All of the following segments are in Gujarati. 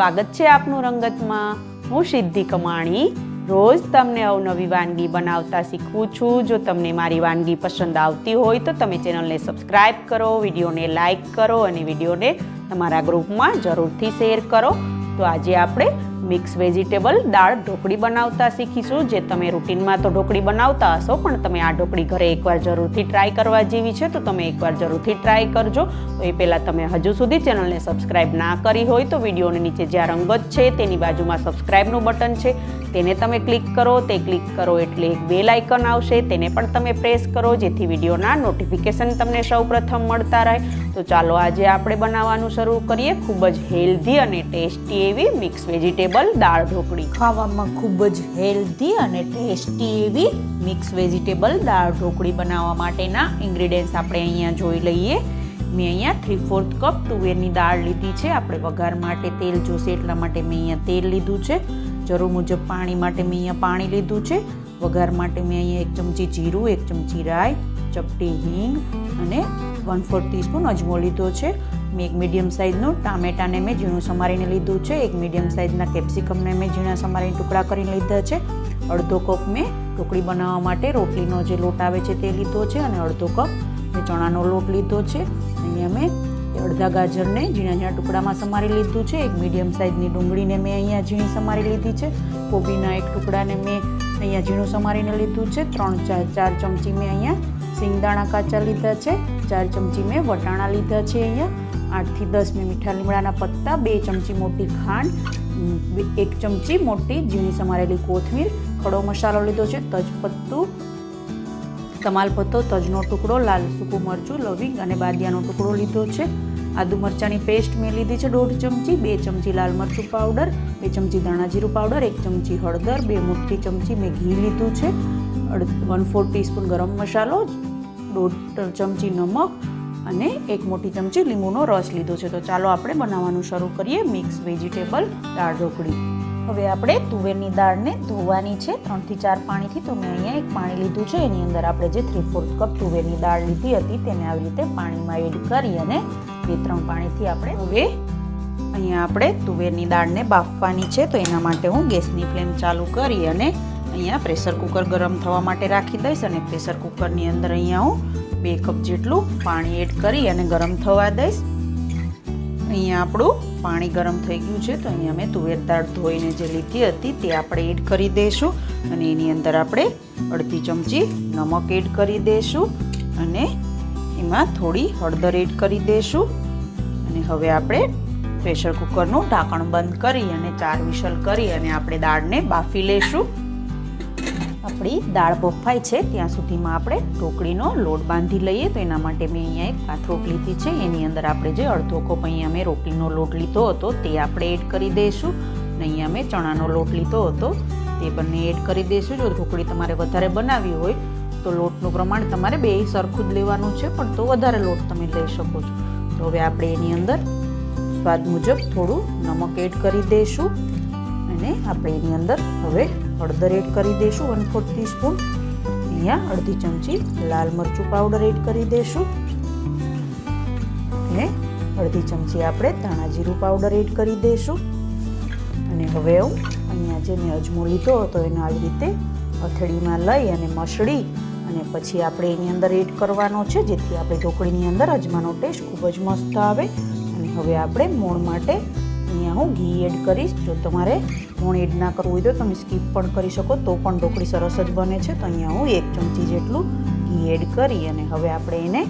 સ્વાગત છે આપનું રંગતમાં. હું સિદ્ધિ કમાણી. રોજ તમને અવનવી વાનગી બનાવતા શીખવું છું. જો તમને મારી વાનગી પસંદ આવતી હોય તો તમે ચેનલને સબસ્ક્રાઇબ કરો, વિડીયોને લાઇક કરો અને વિડીયોને તમારા ગ્રુપમાં જરૂરથી શેર કરો. તો આજે આપણે મિક્સ વેજીટેબલ, દાળ, ઢોકળી બનાવતા શીખીશું. જે તમે રૂટીનમાં તો ઢોકળી બનાવતા હશો, પણ તમે આ ઢોકળી ઘરે એકવાર જરૂરથી ટ્રાય કરવા જેવી છે, તો તમે એકવાર જરૂરથી ટ્રાય કરજો. તો એ પહેલાં તમે હજુ સુધી ચેનલને સબસ્ક્રાઇબ ના કરી હોય, તો વિડીયોની નીચે જ્યાં રંગત છે, તેની બાજુમાં સબસ્ક્રાઇબનું બટન છે. તેને તમે ક્લિક કરો, તે ક્લિક કરો એટલે એક બેલ આઇકન આવશે. તેને પણ તમે પ્રેસ કરો, જેથી વિડીયોના નોટિફિકેશન તમને સૌ પ્રથમ મળતા રહે. તો ચાલો આજે આપણે બનાવવાનું શરૂ કરીએ ખૂબ જ હેલ્ધી અને ટેસ્ટી એવી મિક્સ વેજીટેબલ દાળ ઢોકળી. ખાવામાં ખૂબ જ હેલ્ધી અને ટેસ્ટી એવી મિક્સ વેજીટેબલ દાળ ઢોકળી બનાવવા માટેના ઇન્ગ્રીડિયન્ટ્સ આપણે અહીંયા જોઈ લઈએ. મેં અહીંયા થ્રી ફોર્થ કપ તુવેરની દાળ લીધી છે. આપણે વઘાર માટે તેલ જોશે એટલા માટે મેં અહીંયા તેલ લીધું છે. જરૂર મુજબ પાણી માટે મેં અહીંયા પાણી લીધું છે. વઘાર માટે મેં અહીંયા એક ચમચી જીરું, એક ચમચી રાઈ, ચપટી હિંગ અને વન ફોર ટીસ્પૂન અજમો લીધો છે. મેં એક મીડિયમ સાઇઝનું ટામેટાને મેં ઝીણું સમારીને લીધું છે. એક મીડિયમ સાઇઝના કેપ્સિકમને મેં ઝીણા સમારીને ટુકડા કરીને લીધા છે. અડધો કપ મેં ઢોકળી બનાવવા માટે રોટલીનો જે લોટ આવે છે તે લીધો છે અને અડધો કપ મેં ચણાનો લોટ લીધો છે. અહીંયા મેં અડધા ગાજરને ઝીણા ઝીણા ટુકડામાં સમારી લીધું છે. એક મીડિયમ સાઇઝની ડુંગળીને મેં અહીંયા ઝીણી સમારી લીધી છે. કોબીના એક ટુકડાને મેં અહીંયા ઝીણું સમારીને લીધું છે. ત્રણ ચાર ચાર ચમચી મેં અહીંયા સિંગદાણા કાચા લીધા છે, ચાર ચમચી મેં વટાણા લીધા છે અહીંયા, આઠથી દસ મેં મીઠા લીમડાના પત્તા, બે ચમચી મોટી ખાંડ એક ચમચી મોટી ઝીણી સમારેલી કોથમીર, ખડો મસાલો લીધો છે, તજપત્તું, તમાલપત્તો, તજનો ટુકડો, લાલ સૂકું મરચું, લવિંગ અને બાદિયાનો ટુકડો લીધો છે. આદુ મરચાંની પેસ્ટ મેં લીધી છે દોઢ ચમચી, બે ચમચી લાલ મરચું પાવડર, બે ચમચી ધાણા જીરું પાવડર, એક ચમચી હળદર, બે મોટી ચમચી મેં ઘી લીધું છે. વન ફોર ટીસ્પૂન ગરમ મસાલો, દોઢ ચમચી નમક અને એક મોટી ચમચી લીંબુનો રસ લીધો છે. તો ચાલો આપણે બનાવવાનું શરૂ કરીએ મિક્સ વેજીટેબલ દાળ ઢોકળી. હવે આપણે તુવેરની દાળને ધોવાની છે. ત્રણથી ચાર પાણીથી તો મેં અહીંયા એક પાણી લીધું છે. એની અંદર આપણે જે થ્રી ફોર્થ કપ તુવેરની દાળ લીધી હતી તેને આવી રીતે પાણીમાં એડ કરી અને બે ત્રણ પાણીથી આપણે હવે અહીંયા આપણે તુવેરની દાળને બાફવાની છે. તો એના માટે હું ગેસની ફ્લેમ ચાલુ કરી અને અહીંયા પ્રેશર કુકર ગરમ થવા માટે રાખી દઈશ અને પ્રેશર કુકરની અંદર અહીંયા હું બે કપ જેટલું પાણી એડ કરી અને ગરમ થવા દઈશ. અહીંયા આપણું પાણી ગરમ થઈ ગયું છે, તો અહીંયા મેં તુવેર દાળ ધોઈને જે લીધી હતી તે આપણે એડ કરી દઈશું અને એની અંદર આપણે અડધી ચમચી નમક એડ કરી દઈશું અને એમાં થોડી હળદર એડ કરી દઈશું. અને હવે આપણે પ્રેશર કુકરનું ઢાંકણ બંધ કરી અને ચાર વિસલ કરી અને આપણે દાળને બાફી લેશું આપણી દાળ બફાય છે, ત્યાં સુધીમાં આપણે ઢોકળીનો લોટ બાંધી લઈએ. તો એના માટે મેં અહીંયા એક પાથરોટ લીધી છે. એની અંદર આપણે જે અડધો કપ અહીંયા મેં રોટલીનો લોટ લીધો હતો, તે આપણે એડ કરી દઈશું. અને અહીંયા મેં ચણાનો લોટ લીધો હતો, તે બંને એડ કરી દઈશું. જો ઢોકળી તમારે વધારે બનાવવી હોય, તો લોટનું પ્રમાણ તમારે બે સરખું જ લેવાનું છે, પણ તો વધારે લોટ તમે લઈ શકો છો. તો હવે આપણે એની અંદર સ્વાદ મુજબ થોડું નમક એડ કરી દઈશું. અને આપણે એની અંદર હવે હળદર એડ કરી દઈશું વન ફોર ટીસ્પૂન અહીંયા અડધી ચમચી લાલ મરચું પાવડર એડ કરી દઈશું અને અડધી ચમચી આપણે ધાણા જીરું પાવડર એડ કરી દઈશું અને હવે હું અહીંયા જે મેં અજમો લીધો હતો એને આવી રીતે અથડીમાં લઈ અને મસળી અને પછી આપણે એની અંદર એડ કરવાનો છે, જેથી આપણે ઢોકળીની અંદર અજમાનો ટેસ્ટ ખૂબ જ મસ્ત આવે. અને હવે આપણે મોણ માટે અહીંયા હું ઘી એડ કરીશ. જો તમારે મોણ એડ ના કરવું હોય તો તમે સ્કીપ પણ કરી શકો. તો પણ ઢોકળી સરસ જ બને છે. તો અહીંયા હું એક ચમચી જેટલું ઘી એડ કરી અને હવે આપણે એને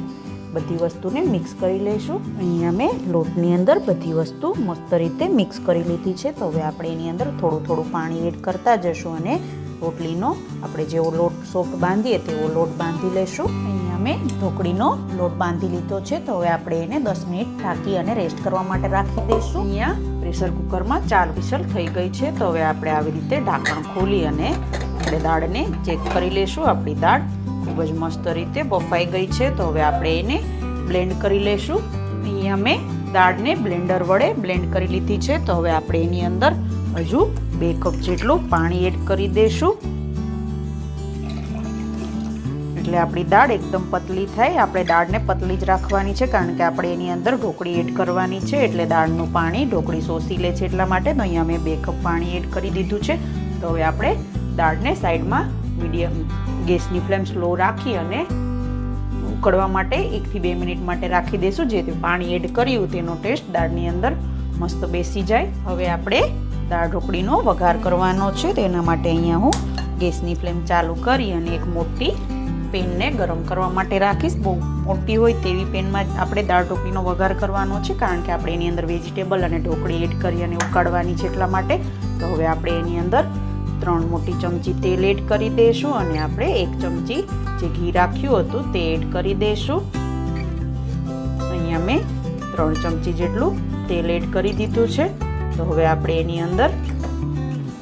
બધી વસ્તુને મિક્સ કરી લઈશું. અહીંયા મેં લોટની અંદર બધી વસ્તુ મસ્ત રીતે મિક્સ કરી લીધી છે. તો હવે આપણે એની અંદર થોડું થોડું પાણી એડ કરતા જશું અને રોટલીનો આપણે જેવો લોટ સોફ્ટ બાંધીએ તેવો લોટ બાંધી લઈશું. અહીંયા મેં ઢોકળીનો લોટ બાંધી લીધો છે. તો હવે આપણે એને દસ મિનિટ ઢાંકી અને રેસ્ટ કરવા માટે રાખી દઈશું. અહીંયા પ્રેશર કુકરમાં ચાર વિસલ થઈ ગઈ છે. તો હવે આપણે આવી રીતે ઢાંકણ ખોલી અને આપણે દાળને ચેક કરી લેશું. આપણી દાળ ખૂબ જ મસ્ત રીતે બફાઈ ગઈ છે. તો હવે આપણે એને બ્લેન્ડ કરી લેશું. અહીંયા મેં દાળને બ્લેન્ડર વડે બ્લેન્ડ કરી લીધી છે. તો હવે આપણે એની અંદર હજુ બે કપ જેટલું પાણી એડ કરી દઈશું એટલે આપણી દાળ એકદમ પતલી થાય. આપણે દાળને પતલી જ રાખવાની છે કારણ કે આપણે એની અંદર ઢોકળી એડ કરવાની છે એટલે દાળનું પાણી ઢોકળી શોષી લે છે એટલા માટે. તો અહીંયા મેં બે કપ પાણી એડ કરી દીધું છે. તો હવે આપણે દાળને સાઈડમાં મીડિયમ ગેસની ફ્લેમ સ્લો રાખી અને ઉકળવા માટે એકથી બે મિનિટ માટે રાખી દઈશું જેથી પાણી એડ કર્યું તેનો ટેસ્ટ દાળની અંદર મસ્ત બેસી જાય. હવે આપણે દાળ ઢોકળીનો વઘાર કરવાનો છે. તેના માટે અહીંયા હું ગેસની ફ્લેમ ચાલુ કરી અને એક મોટી પેનને ગરમ કરવા માટે રાખીશ. બહુ મોટી હોય તેવી પેનમાં આપણે દાળ ઢોકળીનો વઘાર કરવાનો છે, કારણ કે આપણે એની અંદર વેજીટેબલ અને ઢોકળી એડ કરી અને ઉકાળવાની છે એટલા માટે. તો હવે આપણે એની અંદર ત્રણ મોટી ચમચી તેલ એડ કરી દઈશું અને આપણે એક ચમચી જે ઘી રાખ્યું હતું તે એડ કરી દઈશું. અહીંયા મેં ત્રણ ચમચી જેટલું તેલ એડ કરી દીધું છે. તો હવે આપણે એની અંદર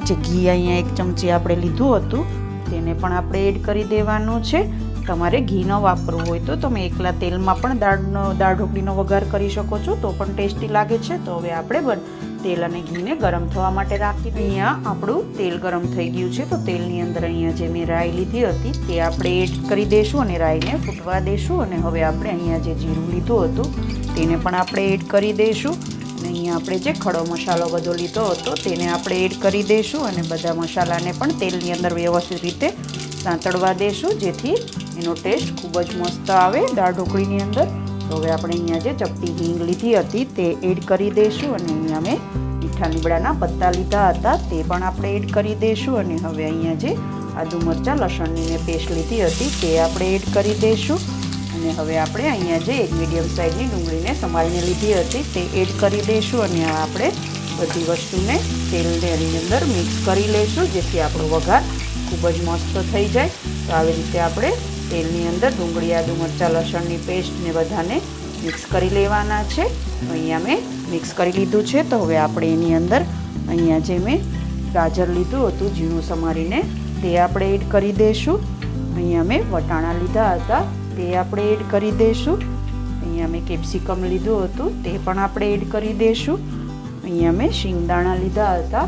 જે ઘી અહીંયા એક ચમચી આપણે લીધું હતું તેને પણ આપણે એડ કરી દેવાનું છે. તમારે ઘી ન વાપરવું હોય તો તમે એકલા તેલમાં પણ દાળનો દાળ ઢોકળીનો વઘાર કરી શકો છો, તો પણ ટેસ્ટી લાગે છે. તો હવે આપણે તેલ અને ઘીને ગરમ થવા માટે રાખી અહીંયા આપણું તેલ ગરમ થઈ ગયું છે. તો તેલની અંદર અહીંયા જે મેં રાઈ લીધી હતી, તે આપણે એડ કરી દઈશું અને રાઈને ફૂટવા દઈશું અને હવે આપણે અહીંયા જે જીરું લીધું હતું, તેને પણ આપણે એડ કરી દઈશું અને અહીંયા આપણે જે ખડો મસાલો બધો લીધો હતો, તેને આપણે એડ કરી દઈશું અને બધા મસાલાને પણ તેલની અંદર વ્યવસ્થિત રીતે સાંતળવા દઈશું, જેથી એનો ટેસ્ટ ખૂબ જ મસ્ત આવે દાળ ઢોકળીની અંદર. તો હવે આપણે અહીંયા જે ચપટી હિંગ લીધી હતી, તે એડ કરી દઈશું અને અહીંયા મેં મીઠા લીમડાના પત્તા લીધા હતા, તે પણ આપણે એડ કરી દઈશું અને હવે અહીંયા જે આદુ મરચાં લસણની મેં પેસ્ટ લીધી હતી, તે આપણે એડ કરી દઈશું. અને હવે આપણે અહીંયા જે એક મીડિયમ સાઇઝની ડુંગળીને સમારીને લીધી હતી. તે એડ કરી દઈશું અને આપણે બધી વસ્તુને તેલની અંદર મિક્સ કરી લઈશું, જેથી આપણો વઘાર ખૂબ જ મસ્ત થઈ જાય. તો આવી રીતે આપણે તેલની અંદર ડુંગળી, આદુ, મરચાં, લસણની પેસ્ટ ને બધાને મિક્સ કરી લેવાના છે. અહીંયા મેં મિક્સ કરી લીધું છે. તો હવે આપણે એની અંદર અહીંયા જે મેં ગાજર લીધું હતું, ઝીણું સમારીને તે આપણે એડ કરી દઈશું. અહીંયા મેં વટાણા લીધા હતા. તે આપણે એડ કરી દઈશું. અહીંયા મેં કેપ્સિકમ લીધું હતું, તે પણ આપણે એડ કરી દઈશું. અહીંયા મેં શિંગદાણા લીધા હતા,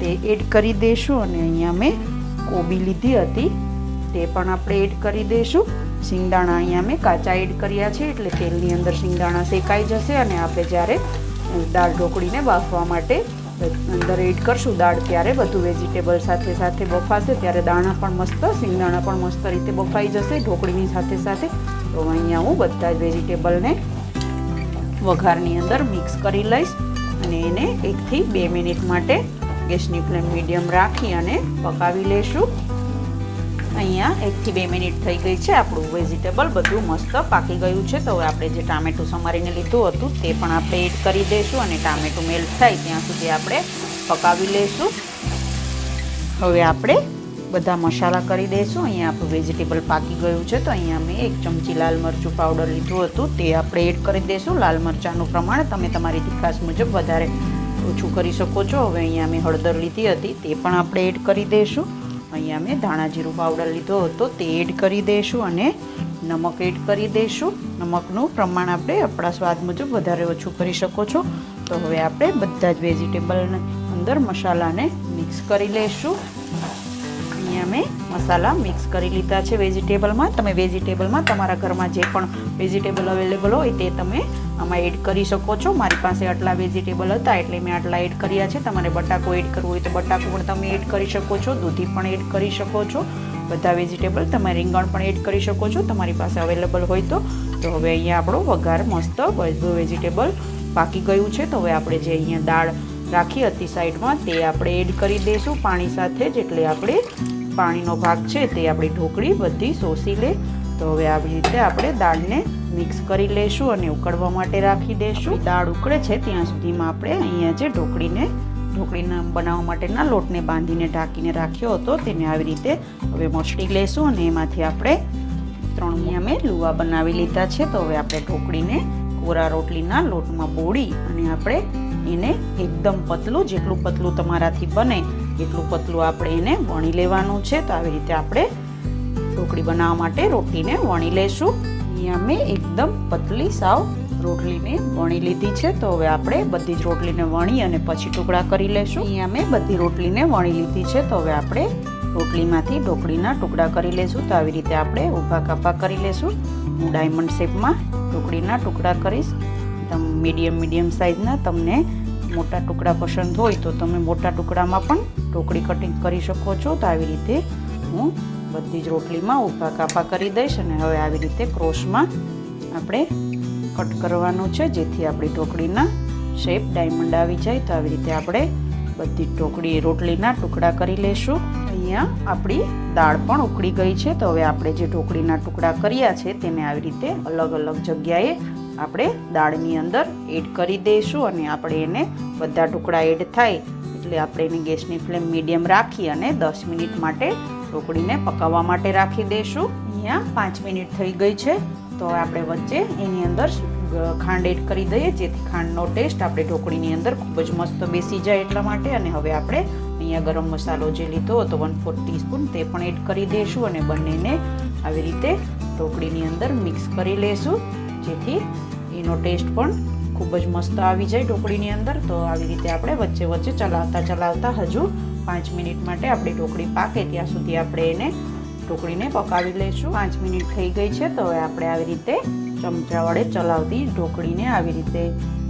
તે એડ કરી દઈશું અને અહીંયા મેં કોબી લીધી હતી, તે પણ આપણે એડ કરી દઈશું. શિંગદાણા અહીંયા મેં કાચા એડ કર્યા છે, એટલે તેલની અંદર શિંગદાણા શેકાઈ જશે અને આપણે જ્યારે દાળ ઢોકળીને બાફવા માટે અંદર એડ કરશું. દાળ ત્યારે બધું વેજીટેબલ સાથે સાથે બફાશે, ત્યારે દાણા પણ મસ્ત, સિંગદાણા પણ મસ્ત રીતે બફાઈ જશે ઢોકળીની સાથે સાથે. તો અહીંયા હું બધા જ વેજીટેબલને વઘારની અંદર મિક્સ કરી લઈશ અને એને એકથી બે મિનિટ માટે ગેસની ફ્લેમ મીડિયમ રાખી અને પકાવી લેશું. અહીંયા એકથી બે મિનિટ થઈ ગઈ છે. આપણું વેજીટેબલ બધું મસ્ત પાકી ગયું છે. તો હવે આપણે જે ટામેટું સમારીને લીધું હતું તે પણ આપણે એડ કરી દઈશું અને ટામેટું મેલ્ટ થાય ત્યાં સુધી આપણે પકાવી લઈશું. હવે આપણે બધા મસાલા કરી દઈશું. અહીંયા આપણું વેજીટેબલ પાકી ગયું છે. તો અહીંયા મેં એક ચમચી લાલ મરચું પાવડર લીધું હતું. તે આપણે એડ કરી દઈશું. લાલ મરચાંનું પ્રમાણ તમે તમારી તીખાસ મુજબ વધારે ઓછું કરી શકો છો. હવે અહીંયા મેં હળદર લીધી હતી. તે પણ આપણે એડ કરી દઈશું. અહીંયા મેં ધાણા જીરું પાવડર લીધો હતો. તે એડ કરી દઈશું અને નમક એડ કરી દઈશું નમકનું પ્રમાણ આપણે આપણા સ્વાદ મુજબ વધારે ઓછું કરી શકો છો. તો હવે આપણે બધા જ વેજીટેબલને અંદર મસાલાને મિક્સ કરી લઈશું અહીંયા મેં મસાલા મિક્સ કરી લીધા છે વેજીટેબલમાં તમે વેજીટેબલમાં તમારા ઘરમાં જે પણ વેજીટેબલ અવેલેબલ હોય તે તમે આમાં એડ કરી શકો છો. મારી પાસે આટલા વેજીટેબલ હતા, એટલે મેં આટલા એડ કર્યા છે. તમારે બટાકો એડ કરવું હોય તો બટાકો પણ તમે એડ કરી શકો છો. દૂધી પણ એડ કરી શકો છો. બધા વેજીટેબલ તમે રીંગણ પણ એડ કરી શકો છો. તમારી પાસે અવેલેબલ હોય તો. તો હવે અહીંયા આપણો વઘાર મસ્ત બધું વેજીટેબલ પાકી ગયું છે. તો હવે આપણે જે અહીંયા દાળ રાખી હતી સાઈડમાં, તે આપણે એડ કરી દઈશું. પાણી સાથે જ એટલે આપણે પાણીનો ભાગ છે તે આપણી ઢોકળી બધી શોષી લે તો હવે આવી રીતે આપણે દાળને મિક્સ કરી લઈશું અને ઉકળવા માટે રાખી દઈશું દાળ ઉકળે છે, ત્યાં સુધીમાં આપણે અહીંયા જે ઢોકળીને, ઢોકળીના બનાવવા માટેના લોટને બાંધીને ઢાંકીને રાખ્યો હતો, તેને આવી રીતે હવે મસળી લઈશું અને એમાંથી આપણે ત્રણ અહીંયા મેં લુવા બનાવી લીધા છે. તો હવે આપણે ઢોકળીને કોરા રોટલીના લોટમાં બોળી અને આપણે એને એકદમ પતલું, જેટલું પતલું તમારાથી બને એટલું પતલું આપણે એને વણી લેવાનું છે. તો આવી રીતે આપણે ઢોકળી બનાવવા માટે રોટલીને વણી લઈશું અહીંયા મેં એકદમ પતલી સાવ રોટલીને વણી લીધી છે. તો હવે આપણે બધી જ રોટલીને વણી અને પછી ટુકડા કરી લેશું. અહીંયા મેં બધી રોટલીને વણી લીધી છે. તો હવે આપણે રોટલીમાંથી ઢોકળીના ટુકડા કરી લેશું. તો આવી રીતે આપણે ઊભા કાપા કરી લેશું. હું ડાયમંડ શેપમાં ઢોકળીના ટુકડા કરીશ. તમ મીડિયમ મીડિયમ સાઇઝના તમને મોટા ટુકડા પસંદ હોય તો તમે મોટા ટુકડામાં પણ ઢોકળી કટિંગ કરી શકો છો. તો આવી રીતે હું બધી જ રોટલીમાં ઊભા કાપા કરી દઈશ અને હવે આવી રીતે ક્રોસમાં આપણે કટ કરવાનું છે, જેથી આપણી ટોકડીના શેપ ડાયમંડ આવી જાય. તો આવી રીતે આપણે બધી ઢોકળી રોટલીના ટુકડા કરી લેશું અહીંયા આપણી દાળ પણ ઉકળી ગઈ છે, તો હવે આપણે જે ઢોકળીના ટુકડા કર્યા છે, તેને આવી રીતે અલગ અલગ જગ્યાએ આપણે દાળની અંદર એડ કરી દઈશું અને આપણે એને બધા ટુકડા એડ થાય. એટલે આપણે એની ગેસની ફ્લેમ મીડિયમ રાખી અને દસ મિનિટ માટે ઢોકળીને પકાવવા માટે રાખી દઈશું અહીંયા પાંચ મિનિટ થઈ ગઈ છે. તો આપણે વચ્ચે એની અંદર ખાંડ એડ કરી દઈએ, જેથી ખાંડનો ટેસ્ટ આપણે ઢોકળીની અંદર ખૂબ જ મસ્ત બેસી જાય એટલા માટે. અને હવે આપણે અહીંયા ગરમ મસાલો જે લીધો હતો વન ફોર ટીસ્પૂન તે પણ એડ કરી દઈશું અને બંનેને આવી રીતે ઢોકળીની અંદર મિક્સ કરી લઈશું જેથી એનો ટેસ્ટ પણ ખૂબ જ મસ્ત આવી જાય ઢોકળીની અંદર. તો આવી રીતે આપણે વચ્ચે વચ્ચે ચલાવતા ચલાવતા હજુ પાંચ મિનિટ માટે આપણી ઢોકળી પાકે. ત્યાં સુધી આપણે એને ઢોકળીને પકાવી લઈશું. પાંચ મિનિટ થઈ ગઈ છે, તો હવે આપણે આવી રીતે ચમચા વડે ચલાવતી ઢોકળીને આવી રીતે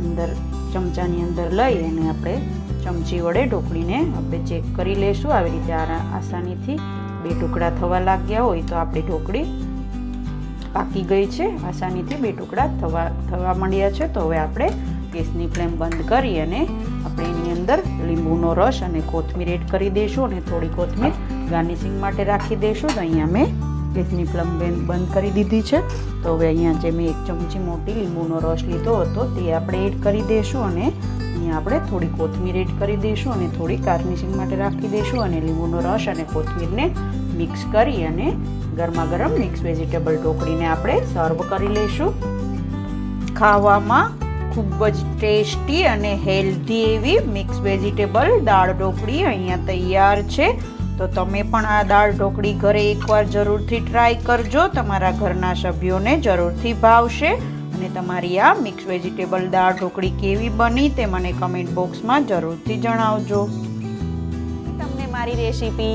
અંદર ચમચાની અંદર લઈ અને આપણે ચમચી વડે ઢોકળીને આપણે ચેક કરી લઈશું. આવી રીતે આસાનીથી બે ટુકડા થવા લાગ્યા હોય તો આપણી ઢોકળી પાકી ગઈ છે. આસાનીથી બે ટુકડા થવા થવા માંડ્યા છે. તો હવે આપણે ગેસની ફ્લેમ બંધ કરી અને આપણે એની અંદર લીંબુનો રસ અને કોથમીર એડ કરી દઈશું અને થોડી કોથમીર ગાર્નિશિંગ માટે રાખી દઈશું તો અહીંયા મેં ગેસની ફ્લેમ બંધ કરી દીધી છે. તો હવે અહીંયા જે મેં એક ચમચી મોટી લીંબુનો રસ લીધો હતો તે આપણે એડ કરી દઈશું અને અહીંયા આપણે થોડી કોથમીર એડ કરી દઈશું અને થોડી ગાર્નિશિંગ માટે રાખી દઈશું અને લીંબુનો રસ અને કોથમીરને મિક્સ કરી અને ગરમા ગરમ મિક્સ વેજીટેબલ ઢોકળીને આપણે સર્વ કરી લઈશું. ખાવામાં ખૂબ જ ટેસ્ટી અને હેલ્ધી એવી મિક્સ વેજીટેબલ દાળ ઢોકળી અહીંયા તૈયાર છે. તો તમે પણ આ દાળ ઢોકળી ઘરે એકવાર જરૂરથી ટ્રાય કરજો. તમારા ઘરના સભ્યોને જરૂરથી ભાવશે. અને તમારી આ મિક્સ વેજીટેબલ દાળ ઢોકળી કેવી બની તે મને કમેન્ટ બોક્સમાં જરૂરથી જણાવજો. તમને મારી રેસીપી